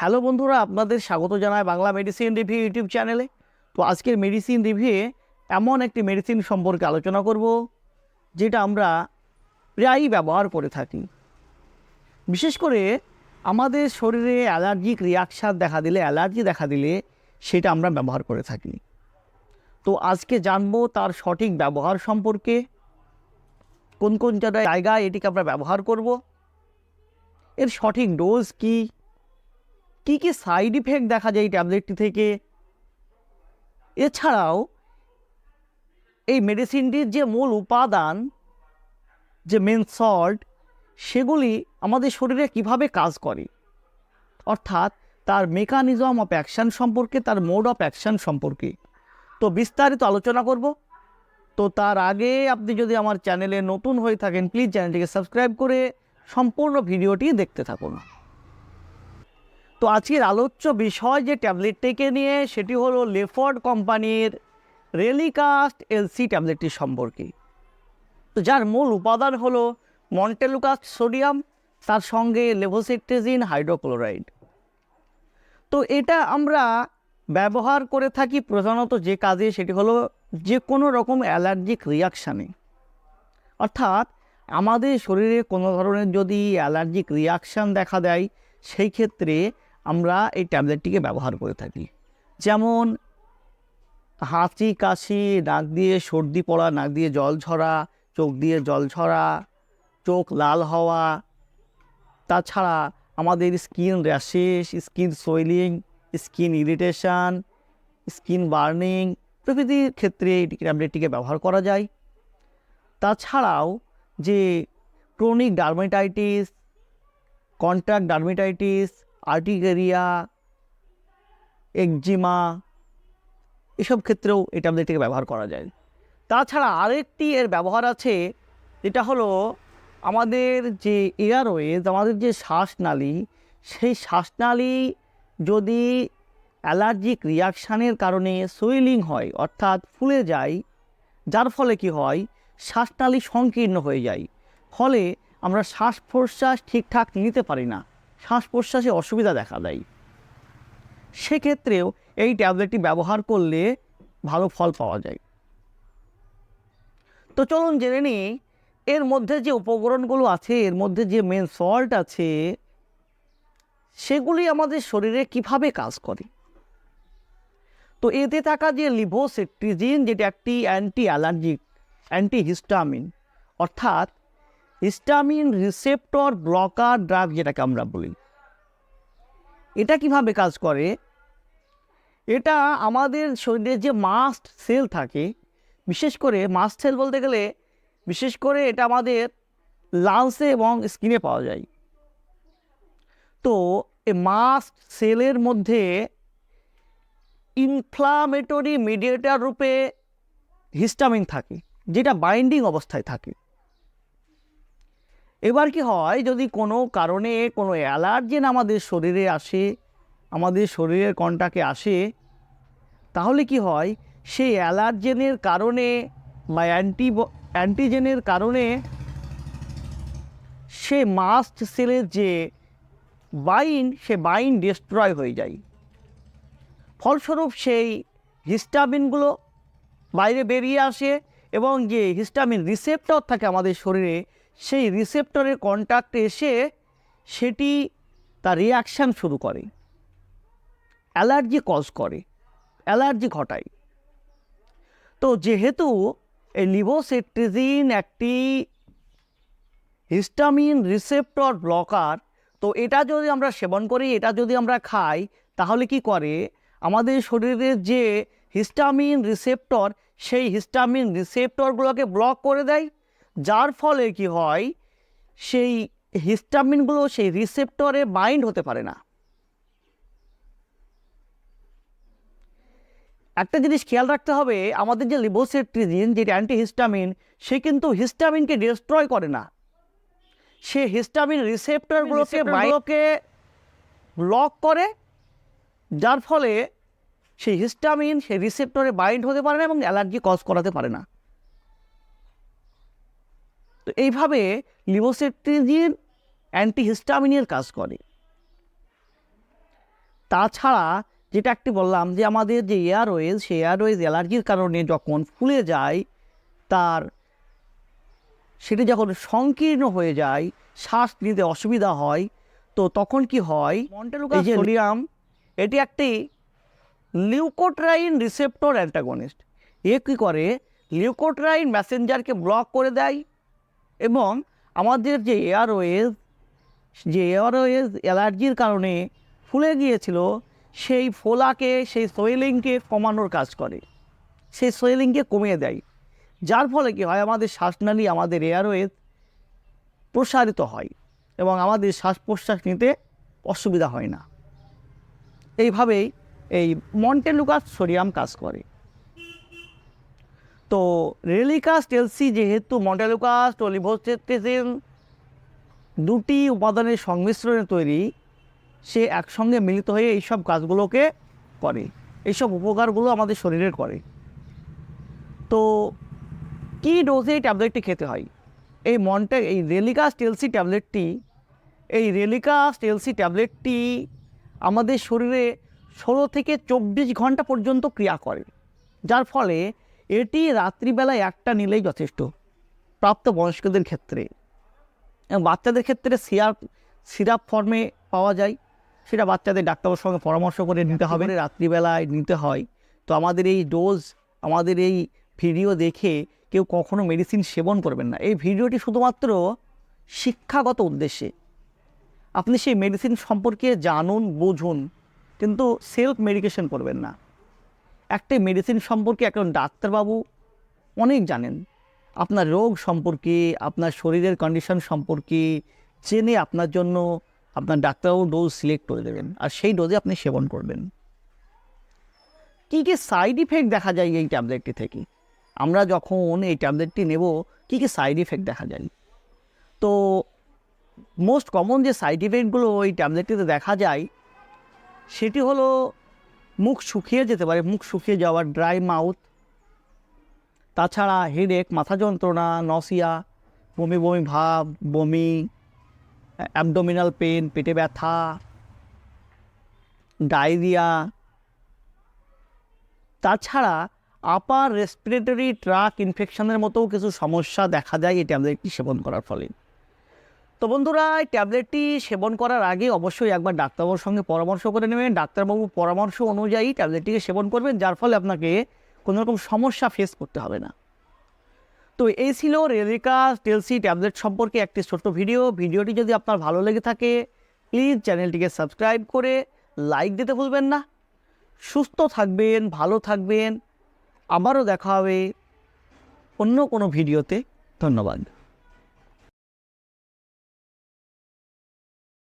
Hello বন্ধুরা, আপনাদের স্বাগত জানায় বাংলা মেডিসিন রিভিউ ইউটিউব চ্যানেলে তো আজকের মেডিসিন রিভিউয়ে এমন একটি মেডিসিন সম্পর্কে আলোচনা করব, যেটা আমরা প্রায়ই ব্যবহার করে থাকি। বিশেষ করে আমাদের শরীরে অ্যালার্জিক রিয়াকশান দেখা দিলে অ্যালার্জি দেখা দিলে সেটা আমরা ব্যবহার করে থাকি। তো আজকে জানব তার সঠিক ব্যবহার সম্পর্কে, কোন কোন জায়গায় এটিকে আমরা ব্যবহার করব, এর সঠিক ডোজ কী কী কী সাইড ইফেক্ট দেখা যায় এই ট্যাবলেটটি থেকে? এছাড়াও, এই মেডিসিনটির যে মূল উপাদান, যে মেন সল্ট সেগুলি আমাদের শরীরে কীভাবে কাজ করে? অর্থাৎ তার মেকানিজম অফ অ্যাকশান সম্পর্কে, তার মোড অফ অ্যাকশান সম্পর্কে। তো বিস্তারিত আলোচনা করব। তো তার আগে আপনি যদি আমার চ্যানেলে নতুন হয়ে থাকেন প্লিজ চ্যানেলটিকে সাবস্ক্রাইব করে সম্পূর্ণ ভিডিওটি দেখতে থাকুন। তো আজকের আলোচ্য বিষয় যে ট্যাবলেটটিকে নিয়ে, সেটি হলো লেফর্ড কোম্পানির রেলিকাস্ট এলসি ট্যাবলেটটি সম্পর্কে। তো যার মূল উপাদান হলো মন্টেলুকাস্ট সোডিয়াম, তার সঙ্গে লেভোসেট্রেজিন হাইড্রোক্লোরাইড। তো এটা আমরা ব্যবহার করে থাকি প্রধানত যে কাজে, সেটি হলো যে কোনো রকম অ্যালার্জিক রিয়াকশানে। অর্থাৎ আমাদের শরীরে কোনো ধরনের যদি অ্যালার্জিক রিয়াকশান দেখা দেয়, সেই ক্ষেত্রে আমরা এই ট্যাবলেটটিকে ব্যবহার করে থাকি। যেমন হাঁচি কাশি, নাক দিয়ে সর্দি পড়া, নাক দিয়ে জল ঝরা, চোখ দিয়ে জল ঝরা, চোখ লাল হওয়া। তাছাড়া আমাদের skin rashes, skin swelling, skin irritation, skin burning প্রভৃতির ক্ষেত্রে এই ট্যাবলেটটিকে ব্যবহার করা যায়। তাছাড়াও যে chronic dermatitis, contact dermatitis urticaria eczema, এসব ক্ষেত্রেও এই ট্যাবলেটটিকে ব্যবহার করা যায়। তাছাড়া আরেকটি এর ব্যবহার আছে, যেটা হলো আমাদের যে এয়ারওয়েজ আমাদের যে শ্বাসনালী, সেই শ্বাসনালী যদি অ্যালার্জিক রিয়াকশানের কারণে সুইলিং হয়, অর্থাৎ ফুলে যায়, যার ফলে কি হয়? শ্বাসনালী সংকীর্ণ হয়ে যায়। ফলে আমরা শ্বাস প্রশ্বাস ঠিকঠাক নিতে পারি না। শ্বাস প্রশ্বাসে অসুবিধা দেখা দেয়। সেক্ষেত্রেও এই ট্যাবলেটটি ব্যবহার করলে ভালো ফল পাওয়া যায়। তো চলুন জেনে নিই, এর মধ্যে যে উপকরণগুলো আছে, এর মধ্যে যে মেন সল্ট আছে, সেগুলি আমাদের শরীরে কীভাবে কাজ করে? তো এতে থাকা যে লিভোসেট্রিজিন, যেটা একটি অ্যান্টি অ্যালার্জিক অ্যান্টি হিস্টামিন অর্থাৎ হিস্টামিন রিসেপ্টর ব্লকার ড্রাগ যেটাকে আমরা বলি। এটা কীভাবে কাজ করে? এটা আমাদের শরীরে যে মাস্ট সেল থাকে, বিশেষ করে মাস্ট সেল বলতে গেলে, বিশেষ করে এটা আমাদের লাংসে এবং স্কিনে পাওয়া যায়। তো এই মাস্ট সেলের মধ্যে ইনফ্লামেটরি মিডিয়েটার রূপে হিস্টামিন থাকে, যেটা বাইন্ডিং অবস্থায় থাকে। এবার কি হয়, যদি কোনো কারণে কোনো অ্যালার্জেন আমাদের শরীরে আসে, আমাদের শরীরের কন্টাকে আসে, তাহলে কি হয়, সেই অ্যালার্জেনের কারণে বা অ্যান্টি অ্যান্টিজেনের কারণে সে মাস্ট সেলের যে বাইন, সে বাইন ডিস্ট্রয় হয়ে যায়। ফলস্বরূপ সেই হিস্টামিনগুলো বাইরে বেরিয়ে আসে এবং যে হিস্টামিন রিসেপ্টর থাকে আমাদের শরীরে সেই রিসেপ্টরের কন্ট্যাক্টে এসে সেটি তার রিয়াকশান শুরু করে। অ্যালার্জি কজ করে অ্যালার্জি ঘটায়। তো যেহেতু এই লিভোসেট্রিজিন একটি হিস্টামিন রিসেপ্টর ব্লকার তো এটা যদি আমরা সেবন করি, এটা যদি আমরা খাই, তাহলে কি করে? আমাদের শরীরের যে হিস্টামিন রিসেপ্টর সেই হিস্টামিন রিসেপ্টরগুলোকে ব্লক করে দেয়। যার ফলে কি হয় সেই হিস্টামিনগুলো সেই রিসেপ্টরে বাইন্ড হতে পারে না। একটা জিনিস খেয়াল রাখতে হবে আমাদের যে লিবোসেট্রিজিন যেটা অ্যান্টিহিস্টামিন সে কিন্তু হিস্টামিনকে ডিস্ট্রয় করে না। সে হিস্টামিন রিসেপ্টরগুলোকে বাইরকে ব্লক করে যার ফলে সেই হিস্টামিন সেই রিসেপ্টরে বাইন্ড হতে পারে না এবং অ্যালার্জি কজ করাতে পারে না। তো এইভাবে লিবোসেট্রিজিন অ্যান্টিহিস্টামিনের কাজ করে। তাছাড়া যেটা একটি বললাম যে আমাদের যে এয়ারওয়েজ সেই এয়ারওয়েজ অ্যালার্জির কারণে যখন ফুলে যায় তার সেটি যখন সংকীর্ণ হয়ে যায় শ্বাস নিতে অসুবিধা হয় তো তখন কি হয়? মন্টেলুকাস সোডিয়াম এটি একটি লিউকোট্রাইন রিসেপ্টর অ্যান্টাগনিস্ট। এ কী করে? লিউকোট্রাইন মেসেঞ্জারকে ব্লক করে দেয় এবং আমাদের যে এয়ারওয়েজ যে এয়ারওয়েজ অ্যালার্জির কারণে ফুলে গিয়েছিল, সেই ফোলাকে, সেই সোয়েলিংকে কমানোর কাজ করে। সেই সোয়েলিংকে কমিয়ে দেয়। যার ফলে কি হয়, আমাদের শ্বাসনালী, আমাদের এয়ারওয়েজ প্রসারিত হয় এবং আমাদের শ্বাস প্রশ্বাস নিতে অসুবিধা হয় না। এইভাবেই এই মন্টেলুকাস সোডিয়াম কাজ করে। তো রেলিকাস টেলসি যেহেতু মন্টেলুকাস টলিভোস্টেটিসিন দুটি উপাদানের সংমিশ্রণে তৈরি, সে একসঙ্গে মিলিত হয়ে এইসব কাজগুলোকে করে, এইসব উপকারগুলো আমাদের শরীরের করে। তো কী ডোজে এই ট্যাবলেটটি খেতে হয়? এই মন্টে, এই রেলিকাস টেলসি ট্যাবলেটটি এই রেলিকাস টেলসি ট্যাবলেটটি আমাদের শরীরে ষোলো থেকে চব্বিশ ঘণ্টা পর্যন্ত ক্রিয়া করে, যার ফলে এটি রাত্রিবেলায় একটা নিলেই যথেষ্ট প্রাপ্ত বয়স্কদের ক্ষেত্রে। এবং বাচ্চাদের ক্ষেত্রে সিরাপ সিরাপ ফর্মে পাওয়া যায় সেটা বাচ্চাদের ডাক্তারের সঙ্গে পরামর্শ করে নিতে হবে। রাত্রিবেলায়? নিতে হয়। তো আমাদের এই ডোজ আমাদের এই ভিডিও দেখে কেউ কখনো মেডিসিন সেবন করবেন না। এই ভিডিওটি শুধুমাত্র শিক্ষাগত উদ্দেশ্যে। আপনি সেই মেডিসিন সম্পর্কে জানুন বুঝুন কিন্তু সেলফ মেডিকেশন করবেন না। একটা মেডিসিন সম্পর্কে একজন ডাক্তারবাবু অনেক জানেন। আপনার রোগ সম্পর্কে, আপনার শরীরের কন্ডিশন সম্পর্কে জেনে আপনার জন্য আপনার ডাক্তারবাবু ডোজ সিলেক্ট করে দেবেন আর সেই ডোজে আপনি সেবন করবেন। কী কী সাইড ইফেক্ট দেখা যায় এই ট্যাবলেটটি থেকে? আমরা যখন এই ট্যাবলেটটি নেব, কী কী সাইড ইফেক্ট দেখা যায়? তো মোস্ট কমন যে সাইড ইফেক্টগুলো ওই ট্যাবলেটটিতে দেখা যায়, সেটি হলো মুখ শুকিয়ে যেতে পারে, মুখ শুকিয়ে যাওয়ার ড্রাই মাউথ তাছাড়া হেডেক মাথা যন্ত্রণা নসিয়া বমি বমি ভাব, বমি অ্যাবডোমিনাল পেন পেটে ব্যথা ডায়রিয়া তাছাড়া আপার রেসপিরেটরি ট্রাক ইনফেকশনের মতো কিছু সমস্যা দেখা যায় এই ট্যাবলেটটি সেবন করার ফলে। তো বন্ধুরা, এই ট্যাবলেটটি সেবন করার আগে অবশ্যই একবার ডাক্তারবাবুর সঙ্গে পরামর্শ করে নেবেন। ডাক্তারবাবু পরামর্শ অনুযায়ী ট্যাবলেটটিকে সেবন করবেন, যার ফলে আপনাকে কোনো রকম সমস্যা ফেস করতে হবে না। তো এই ছিল রেলিকা টেলসি ট্যাবলেট সম্পর্কে একটি ছোট্ট ভিডিও। ভিডিওটি যদি আপনার ভালো লেগে থাকে প্লিজ চ্যানেলটিকে সাবস্ক্রাইব করে লাইক দিতে ভুলবেন না। সুস্থ থাকবেন, ভালো থাকবেন। আবারও দেখা হবে অন্য কোনো ভিডিওতে। ধন্যবাদ।